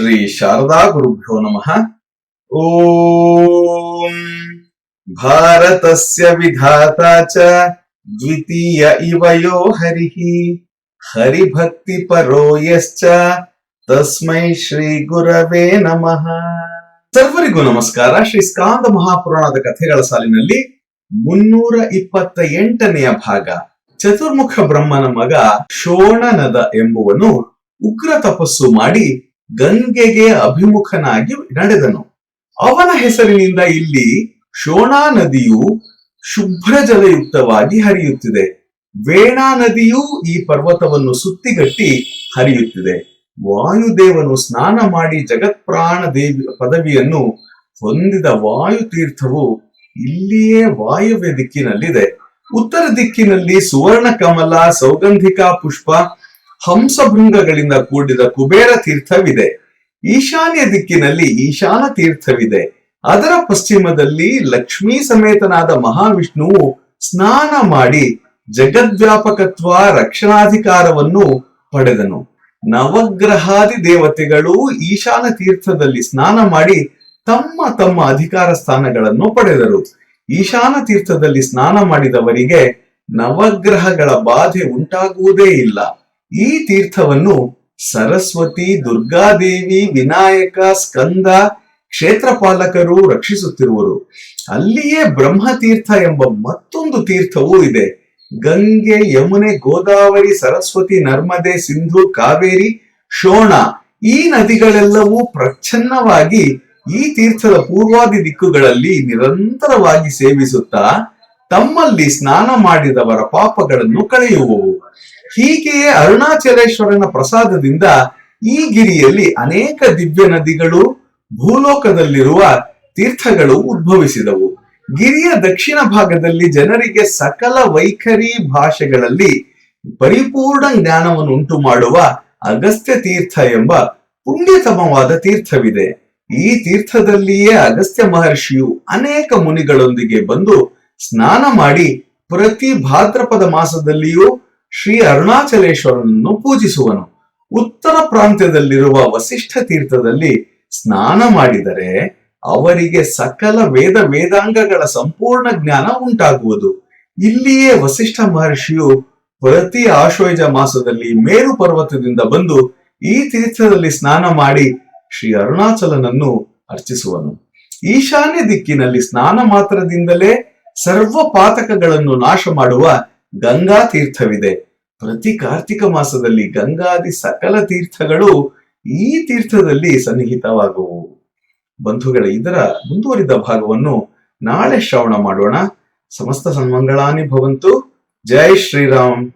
ಶ್ರೀ ಶಾರದಾ ಗುರುಭ್ಯೋ ನಮಃ. ಓಂ ಭಾರತಸ್ಯ ವಿಧಾತ ಚ ದ್ವಿತೀಯ ಇವ ಯೋ ಹರಿಃ. ಹರಿಭಕ್ತಿ ಪರೋ ಯಶ್ಚ ತಸ್ಮೈ ಶ್ರೀ ಗುರವೇ ನಮಃ. ಸರ್ವರಿಗೂ ನಮಸ್ಕಾರ. ಶ್ರೀ ಸ್ಕಾಂದ ಮಹಾಪುರಾಣದ ಕಥೆಗಳ ಸಾಲಿನಲ್ಲಿ ಮುನ್ನೂರ ಇಪ್ಪತ್ತ ಎಂಟನೆಯ ಭಾಗ. ಚತುರ್ಮುಖ ಬ್ರಹ್ಮನ ಮಗ ಶೋಣನದ ಎಂಬುವನು ಉಗ್ರ ತಪಸ್ಸು ಮಾಡಿ ಗಂಗೆಗೆ ಅಭಿಮುಖನಾಗಿ ನಡೆದನು. ಅವನ ಹೆಸರಿನಿಂದ ಇಲ್ಲಿ ಶೋಣಾ ನದಿಯು ಶುಭ್ರ ಜಲಯುಕ್ತವಾಗಿ ಹರಿಯುತ್ತಿದೆ. ವೇಣಾ ನದಿಯೂ ಈ ಪರ್ವತವನ್ನು ಸುತ್ತಿಗಟ್ಟಿ ಹರಿಯುತ್ತಿದೆ. ವಾಯುದೇವನು ಸ್ನಾನ ಮಾಡಿ ಜಗತ್ಪ್ರಾಣ ದೇವಿ ಪದವಿಯನ್ನು ಹೊಂದಿದ ವಾಯು ತೀರ್ಥವು ಇಲ್ಲಿಯೇ ವಾಯುವ್ಯ ದಿಕ್ಕಿನಲ್ಲಿದೆ. ಉತ್ತರ ದಿಕ್ಕಿನಲ್ಲಿ ಸುವರ್ಣ ಕಮಲ ಸೌಗಂಧಿಕಾ ಪುಷ್ಪ ಹಂಸಭೃಂಗಗಳಿಂದ ಕೂಡಿದ ಕುಬೇರ ತೀರ್ಥವಿದೆ. ಈಶಾನ್ಯ ದಿಕ್ಕಿನಲ್ಲಿ ಈಶಾನ ತೀರ್ಥವಿದೆ. ಅದರ ಪಶ್ಚಿಮದಲ್ಲಿ ಲಕ್ಷ್ಮೀ ಸಮೇತನಾದ ಮಹಾವಿಷ್ಣುವು ಸ್ನಾನ ಮಾಡಿ ಜಗದ್ವ್ಯಾಪಕತ್ವ ರಕ್ಷಣಾಧಿಕಾರವನ್ನು ಪಡೆದನು. ನವಗ್ರಹಾದಿ ದೇವತೆಗಳು ಈಶಾನ ತೀರ್ಥದಲ್ಲಿ ಸ್ನಾನ ಮಾಡಿ ತಮ್ಮ ತಮ್ಮ ಅಧಿಕಾರ ಸ್ಥಾನಗಳನ್ನು ಪಡೆದರು. ಈಶಾನ ತೀರ್ಥದಲ್ಲಿ ಸ್ನಾನ ಮಾಡಿದವರಿಗೆ ನವಗ್ರಹಗಳ ಬಾಧೆ ಉಂಟಾಗುವುದೇ ಇಲ್ಲ. ಈ ತೀರ್ಥವನ್ನು ಸರಸ್ವತಿ, ದುರ್ಗಾದೇವಿ, ವಿನಾಯಕ, ಸ್ಕಂದ, ಕ್ಷೇತ್ರಪಾಲಕರು ರಕ್ಷಿಸುತ್ತಿರುವರು. ಅಲ್ಲಿಯೇ ಬ್ರಹ್ಮತೀರ್ಥ ಎಂಬ ಮತ್ತೊಂದು ತೀರ್ಥವೂ ಇದೆ. ಗಂಗೆ, ಯಮುನೆ, ಗೋದಾವರಿ, ಸರಸ್ವತಿ, ನರ್ಮದೆ, ಸಿಂಧು, ಕಾವೇರಿ, ಶೋಣ ಈ ನದಿಗಳೆಲ್ಲವೂ ಪ್ರಚ್ಛನ್ನವಾಗಿ ಈ ತೀರ್ಥದ ಪೂರ್ವಾದಿ ದಿಕ್ಕುಗಳಲ್ಲಿ ನಿರಂತರವಾಗಿ ಸೇವಿಸುತ್ತಾ ತಮ್ಮಲ್ಲಿ ಸ್ನಾನ ಮಾಡಿದವರ ಪಾಪಗಳನ್ನು ಕಳೆಯುವವು. ಹೀಗೆಯೇ ಅರುಣಾಚಲೇಶ್ವರನ ಪ್ರಸಾದದಿಂದ ಈ ಗಿರಿಯಲ್ಲಿ ಅನೇಕ ದಿವ್ಯ ನದಿಗಳು, ಭೂಲೋಕದಲ್ಲಿರುವ ತೀರ್ಥಗಳು ಉದ್ಭವಿಸಿದವು. ಗಿರಿಯ ದಕ್ಷಿಣ ಭಾಗದಲ್ಲಿ ಜನರಿಗೆ ಸಕಲ ವೈಖರಿ ಭಾಷೆಗಳಲ್ಲಿ ಪರಿಪೂರ್ಣ ಜ್ಞಾನವನ್ನು ಉಂಟು ಮಾಡುವ ಅಗಸ್ತ್ಯ ತೀರ್ಥ ಎಂಬ ಪುಣ್ಯತಮವಾದ ತೀರ್ಥವಿದೆ. ಈ ತೀರ್ಥದಲ್ಲಿಯೇ ಅಗಸ್ತ್ಯ ಮಹರ್ಷಿಯು ಅನೇಕ ಮುನಿಗಳೊಂದಿಗೆ ಬಂದು ಸ್ನಾನ ಮಾಡಿ ಪ್ರತಿ ಭಾದ್ರಪದ ಮಾಸದಲ್ಲಿಯೂ ಶ್ರೀ ಅರುಣಾಚಲೇಶ್ವರನನ್ನು ಪೂಜಿಸುವನು. ಉತ್ತರ ಪ್ರಾಂತ್ಯದಲ್ಲಿರುವ ವಸಿಷ್ಠ ತೀರ್ಥದಲ್ಲಿ ಸ್ನಾನ ಮಾಡಿದರೆ ಅವರಿಗೆ ಸಕಲ ವೇದ ವೇದಾಂಗಗಳ ಸಂಪೂರ್ಣ ಜ್ಞಾನ ಉಂಟಾಗುವುದು. ಇಲ್ಲಿಯೇ ವಸಿಷ್ಠ ಮಹರ್ಷಿಯು ಪ್ರತಿ ಆಶ್ವಯುಜ ಮಾಸದಲ್ಲಿ ಮೇರು ಪರ್ವತದಿಂದ ಬಂದು ಈ ತೀರ್ಥದಲ್ಲಿ ಸ್ನಾನ ಮಾಡಿ ಶ್ರೀ ಅರುಣಾಚಲನನ್ನು ಅರ್ಚಿಸುವನು. ಈಶಾನ್ಯ ದಿಕ್ಕಿನಲ್ಲಿ ಸ್ನಾನ ಮಾತ್ರದಿಂದಲೇ ಸರ್ವ ಪಾತಕಗಳನ್ನು ನಾಶ ಮಾಡುವ ಗಂಗಾ ತೀರ್ಥವಿದೆ. ಪ್ರತಿ ಕಾರ್ತಿಕ ಮಾಸದಲ್ಲಿ ಗಂಗಾದಿ ಸಕಲ ತೀರ್ಥಗಳು ಈ ತೀರ್ಥದಲ್ಲಿ ಸನ್ನಿಹಿತವಾಗುವು. ಬಂಧುಗಳ, ಇದರ ಮುಂದುವರಿದ ಭಾಗವನ್ನು ನಾಳೆ ಶ್ರವಣ ಮಾಡೋಣ. ಸಮಸ್ತ ಸನ್ಮಂಗಳಾನಿ ಭವಂತು. ಜೈ ಶ್ರೀರಾಮ್.